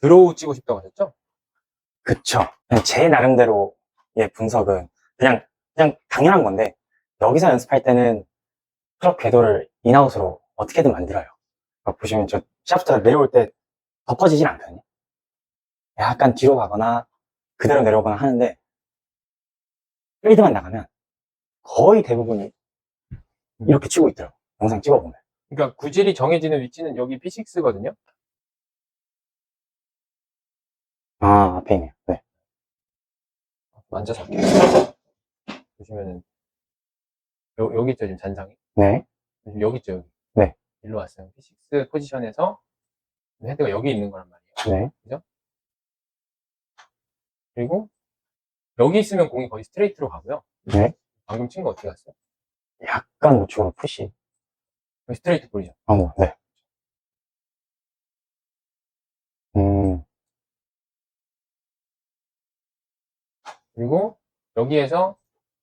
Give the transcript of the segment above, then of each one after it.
드로우 치고 싶다고 하셨죠? 그쵸. 제 나름대로의 분석은 그냥, 그냥 당연한 건데, 여기서 연습할 때는 클럽 궤도를 인아웃으로 어떻게든 만들어요. 막 보시면 저 샤프트가 내려올 때 덮어지진 않거든요. 약간 뒤로 가거나 그대로 내려오거나 하는데, 필드만 나가면 거의 대부분이 이렇게 치고 있더라고. 영상 찍어보면. 그러니까 구질이 정해지는 위치는 여기 P6거든요. 아, 앞에 있네요. 네. 앉아서 할게요. 보시면은 요, 여기 있죠 지금 잔상이. 네. 지금 여기 있죠 여기. 네. 일로 왔어요. P6 포지션에서 헤드가 여기 있는 거란 말이에요. 네. 그리고 여기 있으면 공이 거의 스트레이트로 가고요. 네. 방금 친 거 어떻게 갔어요? 약간 우측으로 푸시. 스트레이트 볼이죠. 어, 뭐, 네. 음, 그리고 여기에서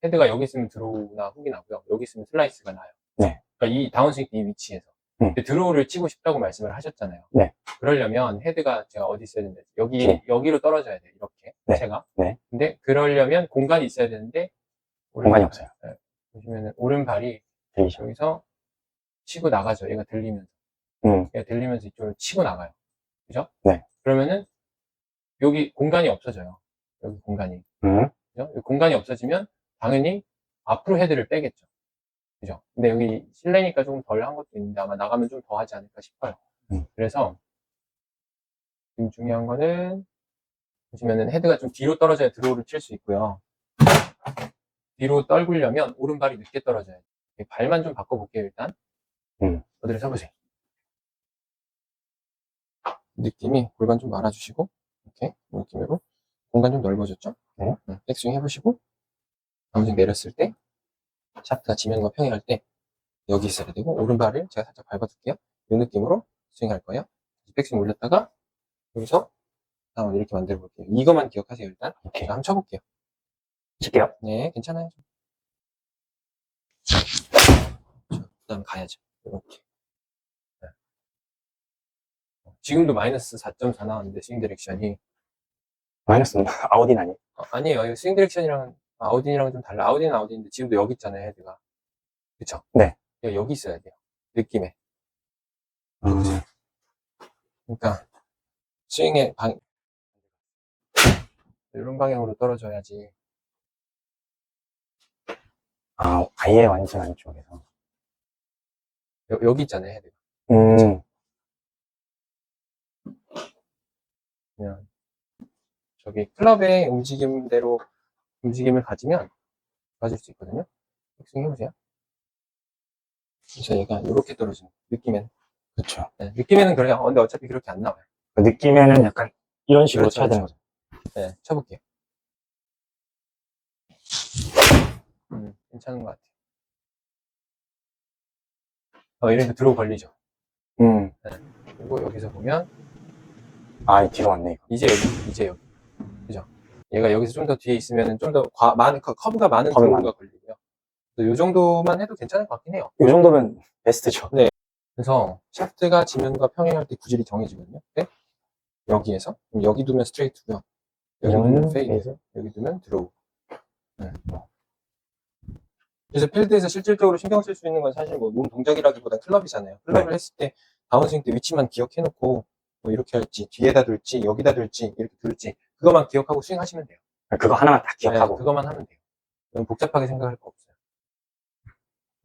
헤드가 여기 있으면 드로우나 훅이 나고요. 여기 있으면 슬라이스가 나요. 네. 그러니까 이 다운스윙 이 위치에서. 음. 근데 드로우를 치고 싶다고 말씀을 하셨잖아요. 네. 그러려면 헤드가 제가 어디 있어야 되는데 여기 뒤에. 여기로 떨어져야 돼요. 이렇게 네. 채가. 네. 근데 그러려면 공간이 있어야 되는데 공간이 없어요. 네. 보시면은 오른발이 들리죠? 여기서 치고 나가죠. 얘가 들리면서. 음, 얘가 들리면서 이쪽으로 치고 나가요. 그죠? 네. 그러면은 여기 공간이 없어져요. 여기 공간이. 음, 그죠? 이 공간이 없어지면 당연히 앞으로 헤드를 빼겠죠. 그죠? 근데 여기 실내니까 조금 덜 한 것도 있는데 아마 나가면 좀 더 하지 않을까 싶어요. 음. 그래서 지금 중요한 거는 보시면은 헤드가 좀 뒤로 떨어져야 드로우를 칠 수 있고요. 뒤로 떨구려면 오른발이 늦게 떨어져야 돼요. 발만 좀 바꿔볼게요, 일단. 음. 어디를 서보세요. 느낌이 골반 좀 말아주시고, 이렇게, 이 느낌으로. 공간 좀 넓어졌죠? 네. 음, 백스윙 해보시고, 다운스윙 내렸을 때, 샤프트가 지면과 평행할 때, 여기 있어야 되고, 오른발을 제가 살짝 밟아줄게요. 이 느낌으로 스윙할 거예요. 백스윙 올렸다가, 여기서 다운 이렇게 만들어 볼게요. 이것만 기억하세요, 일단. 오케이. 자, 한번 쳐볼게요. 칠게요. 네, 괜찮아요. 그 다음 가야죠. 이렇게. 네. 지금도 마이너스 4.4 나왔는데, 스윙 디렉션이. 마이너스 아웃인 아니에요? 어, 아니에요. 이거 스윙 디렉션이랑 아우딘이랑 좀 달라. 아우딘은 아우딘인데, 지금도 여기 있잖아요, 헤드가. 그쵸? 네. 얘가 여기 있어야 돼요. 느낌에. 음, 그러니까, 스윙의 방, 이런 방향으로 떨어져야지. 아, 아예 완전 안쪽에서. 여, 여기 있잖아요, 헤드가. 음, 그냥 저기 클럽의 움직임대로 움직임을 가지면 가질 수 있거든요. 백스윙 해보세요. 그래서 얘가 이렇게 떨어지는 느낌에는 그쵸. 네, 느낌에는 그래요. 어, 근데 어차피 그렇게 안 나와요. 느낌에는 약간 이런 식으로 그렇죠, 쳐야 되는 그렇죠. 거죠. 네, 쳐볼게요. 음, 괜찮은 것 같아요. 어, 이래서 들어 걸리죠. 음, 그리고 여기서 보면 아, 이 뒤로 왔네, 이거. 이제 여기, 이제 여기? 얘가 여기서 좀 더 뒤에 있으면 좀 더 많은 커- 커브가 많은 드로우가 걸리고요. 이 정도만 해도 괜찮을 것 같긴 해요. 이 정도면 베스트죠. 그래서 샤프트가 지면과 평행할 때 구질이 정해지거든요. 네? 여기에서 여기 두면 스트레이트고요. 여기 두면 페이드, 페이드. 여기 두면 드로우. 네. 그래서 필드에서 실질적으로 신경 쓸 수 있는 건 사실 뭐 몸 동작이라기보다 클럽이잖아요. 클럽을 했을 때 다운스윙 때 위치만 기억해놓고 뭐 이렇게 할지 뒤에다 둘지 여기다 둘지 이렇게 둘지 그것만 기억하고 스윙하시면 돼요. 그거 하나만 딱 기억하고. 네, 그것만 하면 돼요. 너무 복잡하게 생각할 거 없어요.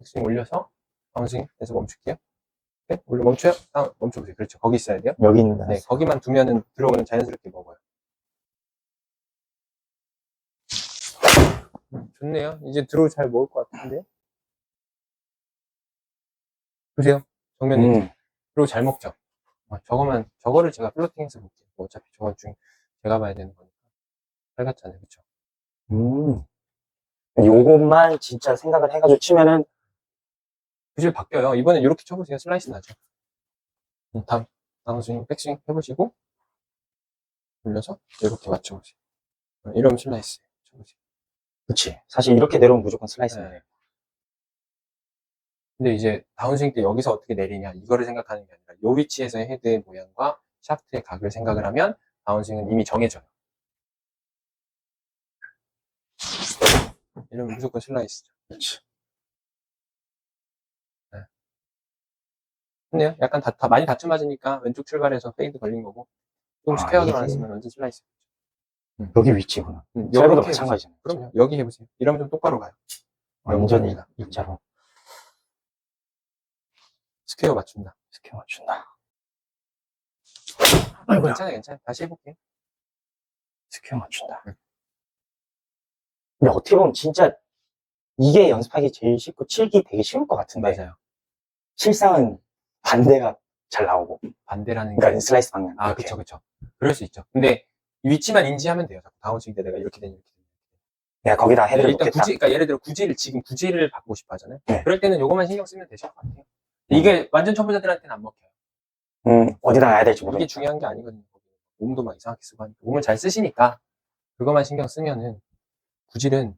스윙 올려서 다운스윙 해서 멈출게요. 네, 올려 멈춰요. 다운 멈춰보세요. 그렇죠. 거기 있어야 돼요. 여기 있는 네, 거기만 두면은 들어오면 자연스럽게 먹어요. 음, 좋네요. 이제 들어올 잘 먹을 것 같은데. 보세요. 정면에 음, 들어올 잘 먹죠. 아, 저거만 저거를 제가 플로팅해서 볼게요. 뭐 어차피 저거 중 제가 봐야 되는 거니까. 잘 같잖아요, 그렇죠? 음. 요것만 진짜 생각을 해가지고 치면은, 구질 바뀌어요. 이번엔 이렇게 쳐보세요. 슬라이스 나죠. 음, 다음, 다음 스윙, 백스윙 해보시고, 올려서 이렇게 맞춰보세요. 어, 이러면 슬라이스 쳐보세요. 그치. 사실 이렇게 내려오면 무조건 슬라이스네. 네. 근데 이제 다운스윙 때 여기서 어떻게 내리냐, 이거를 생각하는 게 아니라, 요 위치에서의 헤드의 모양과 샤프트의 각을 생각을 하면 다운스윙은 이미 정해져요. 이러면 무조건 슬라이스죠. 그렇지. 근데요, 약간 다, 다 많이 다쳐 맞으니까 왼쪽 출발해서 페이드 걸린 거고 조금씩 아, 페어드만 이게- 했으면 완전 슬라이스. 여기 위치구나. 음, 이렇게 마찬가지잖아요. 해보세요. 그럼요. 여기 해보세요. 이러면 좀 똑바로 가요. 완전히. 일자로 스퀘어 맞춘다. 스퀘어 맞춘다. 아이고야. 괜찮아요, 괜찮아요. 다시 해볼게요. 스퀘어 맞춘다. 응. 근데 어떻게 보면 진짜 이게 연습하기 제일 쉽고 칠기 되게 쉬울 것 같은데 맞아요. 실상은 반대가 잘 나오고 반대라는 게. 그러니까 슬라이스 방향 아, 이렇게. 그쵸, 그쵸. 그럴 수 있죠. 근데 위치만 인지하면 돼요. 자꾸 다운스윙 때 내가 이렇게 되니 이렇게 되니. 내가 거기다 헤드를 일단 놓겠다 구질, 그러니까 예를 들어 구질을 지금 구질을 받고 싶어 하잖아요. 네. 그럴 때는 요거만 신경 쓰면 되실 것 같아요. 이게 완전 초보자들한테는 안 먹혀요. 음, 어디다 놔야 될지 이게 모르겠다 중요한 게 아니거든요. 몸도 막 이상하게 쓰고 하니까. 몸을 잘 쓰시니까 그것만 신경 쓰면은 구질은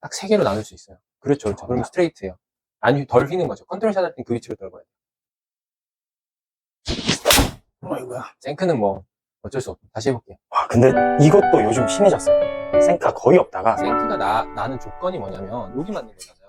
딱 세 개로 나눌 수 있어요. 그렇죠, 그렇죠. 그럼 스트레이트예요. 아니, 덜 휘는 거죠. 컨트롤 샷 할 땐 그 위치로 떨궈야 돼요. 아이고야. 생크는 뭐 어쩔 수 없고 다시 해볼게요. 와 근데 이것도 요즘 심해졌어요 생크가 거의 없다가 생크가 나, 나는 조건이 뭐냐면 여기 맞는 거잖아요.